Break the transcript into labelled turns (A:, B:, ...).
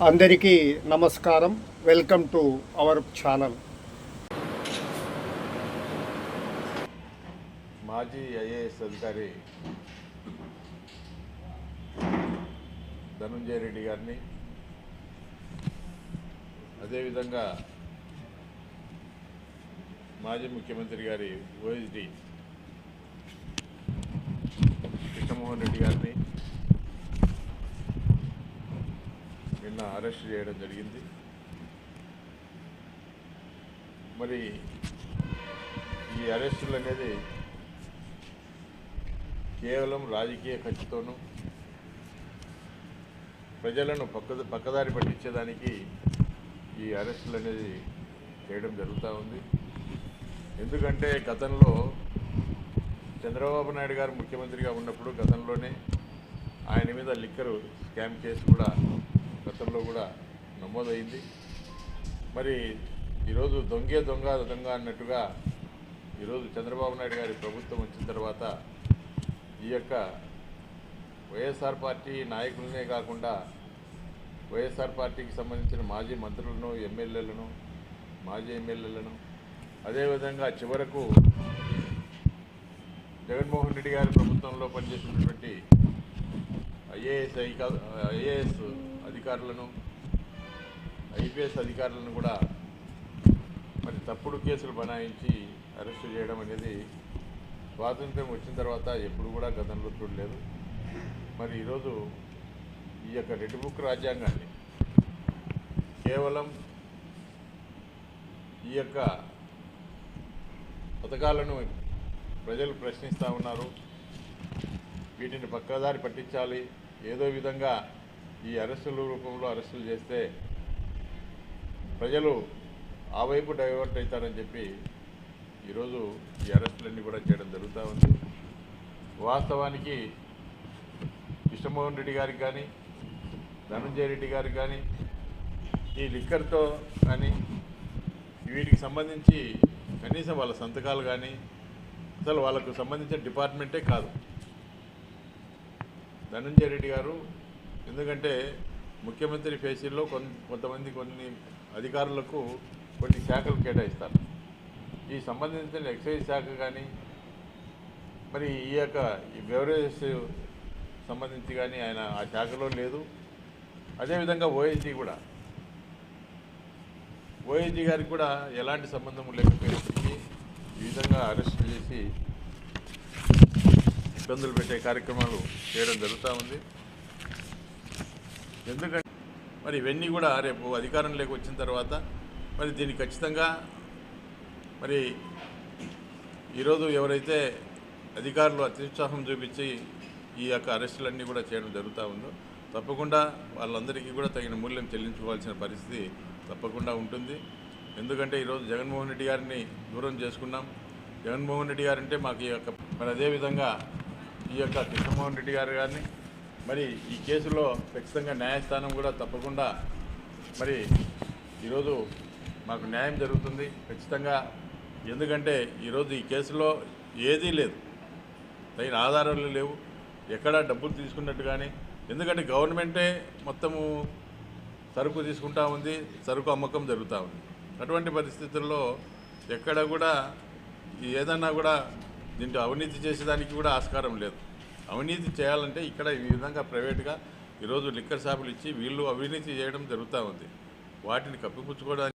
A: అందరికీ నమస్కారం. Welcome to our channel
B: మాజీ ఐఏఎస్ అధికారి ధనుంజయ రెడ్డి గారిని అదేవిధంగా మాజీ ముఖ్యమంత్రి గారి ఓఎస్డి కృష్ణమోహన్ రెడ్డి గారిని నిన్న అరెస్ట్ చేయడం జరిగింది. మరి ఈ అరెస్టులు అనేది కేవలం రాజకీయ ఖర్చుతోనూ ప్రజలను పక్క పక్కదారి పట్టించేదానికి ఈ అరెస్టులు అనేది చేయడం జరుగుతూ ఉంది. ఎందుకంటే గతంలో చంద్రబాబు నాయుడు గారు ముఖ్యమంత్రిగా ఉన్నప్పుడు గతంలోనే ఆయన మీద లిక్కరు స్కామ్ కేసు కూడా గతంలో కూడా నమోదైంది. మరి ఈరోజు దొంగే దొంగ దొంగ అన్నట్టుగా ఈరోజు చంద్రబాబు నాయుడు గారి ప్రభుత్వం వచ్చిన తర్వాత ఈ యొక్క వైఎస్ఆర్ పార్టీ నాయకులనే కాకుండా వైఎస్ఆర్ పార్టీకి సంబంధించిన మాజీ మంత్రులను ఎమ్మెల్యేలను మాజీ ఎమ్మెల్యేలను అదేవిధంగా చివరకు జగన్మోహన్ రెడ్డి గారి ప్రభుత్వంలో పనిచేసినటువంటి ఐఏఎస్ ఐఏఎస్ అధికారులను ఐపీఎస్ అధికారులను కూడా మరి తప్పుడు కేసులు బనాయించి అరెస్టు చేయడం అనేది స్వాతంత్ర్యం వచ్చిన తర్వాత ఎప్పుడు కూడా గతంలో చూడలేదు. మరి ఈరోజు ఈ యొక్క రెడ్ బుక్ రాజ్యాంగాన్ని కేవలం ఈ యొక్క పథకాలను ప్రజలు ప్రశ్నిస్తూ ఉన్నారు. వీటిని పక్కదారి పట్టించాలి. ఏదో విధంగా ఈ అరెస్టుల రూపంలో అరెస్టులు చేస్తే ప్రజలు ఆ వైపు డైవర్ట్ అవుతారని చెప్పి ఈరోజు ఈ అరెస్టులన్నీ కూడా చేయడం జరుగుతూ ఉంది. వాస్తవానికి కృష్ణమోహన్ రెడ్డి గారికి కానీ ధనంజయ రెడ్డి గారికి కానీ ఈ లిక్కర్తో కానీ వీటికి సంబంధించి కనీసం వాళ్ళ సంతకాలు కానీ అసలు వాళ్ళకు సంబంధించిన డిపార్ట్మెంటే కాదు. ధనంజయ రెడ్డి గారు ఎందుకంటే ముఖ్యమంత్రి ఫేసీల్లో కొంతమంది కొన్ని అధికారులకు కొన్ని శాఖలు కేటాయిస్తారు. ఈ సంబంధించిన ఎక్సైజ్ శాఖ కానీ మరి ఈ యొక్క ఈ బెవరేజెస్ సంబంధించి కానీ ఆయన ఆ శాఖలో లేదు. అదేవిధంగా ఓఎస్జీ కూడా. ఓఎస్జీ గారికి కూడా ఎలాంటి సంబంధం లేకపోయినప్పటికీ ఈ విధంగా అరెస్ట్ చేసి ఇబ్బందులు పెట్టే కార్యక్రమాలు చేయడం జరుగుతూ ఉంది. ఎందుకంటే మరి ఇవన్నీ కూడా రేపు అధికారంలోకి వచ్చిన తర్వాత మరి దీన్ని ఖచ్చితంగా మరి ఈరోజు ఎవరైతే అధికారులు అత్యుత్సాహం చూపించి ఈ యొక్క అరెస్టులన్నీ కూడా చేయడం జరుగుతూ ఉందో తప్పకుండా వాళ్ళందరికీ కూడా తగిన మూల్యం చెల్లించుకోవాల్సిన పరిస్థితి తప్పకుండా ఉంటుంది. ఎందుకంటే ఈరోజు జగన్మోహన్ రెడ్డి గారిని దూరం చేసుకున్నాం. జగన్మోహన్ రెడ్డి గారంటే మాకు ఈ యొక్క మరి అదేవిధంగా ఈ యొక్క కృష్ణమోహన్ రెడ్డి గారు గారిని మరి ఈ కేసులో ఖచ్చితంగా న్యాయస్థానం కూడా తప్పకుండా మరి ఈరోజు మాకు న్యాయం జరుగుతుంది. ఖచ్చితంగా ఎందుకంటే ఈరోజు ఈ కేసులో ఏదీ లేదు. తగిన ఆధారాలు లేవు. ఎక్కడ డబ్బులు తీసుకున్నట్టు కానీ ఎందుకంటే గవర్నమెంటే మొత్తము సరుకు తీసుకుంటా ఉంది సరుకు అమ్మకం జరుగుతూ ఉంది. అటువంటి పరిస్థితుల్లో ఎక్కడ కూడా ఏదన్నా కూడా దీంట్లో అవినీతి చేసేదానికి కూడా ఆస్కారం లేదు. అవినీతి చేయాలంటే ఇక్కడ ఈ విధంగా ప్రైవేట్గా ఈరోజు లిక్కర్ షాపులు ఇచ్చి వీళ్ళు అవినీతి చేయడం జరుగుతూ ఉంది. వాటిని కప్పిపుచ్చుకోవడానికి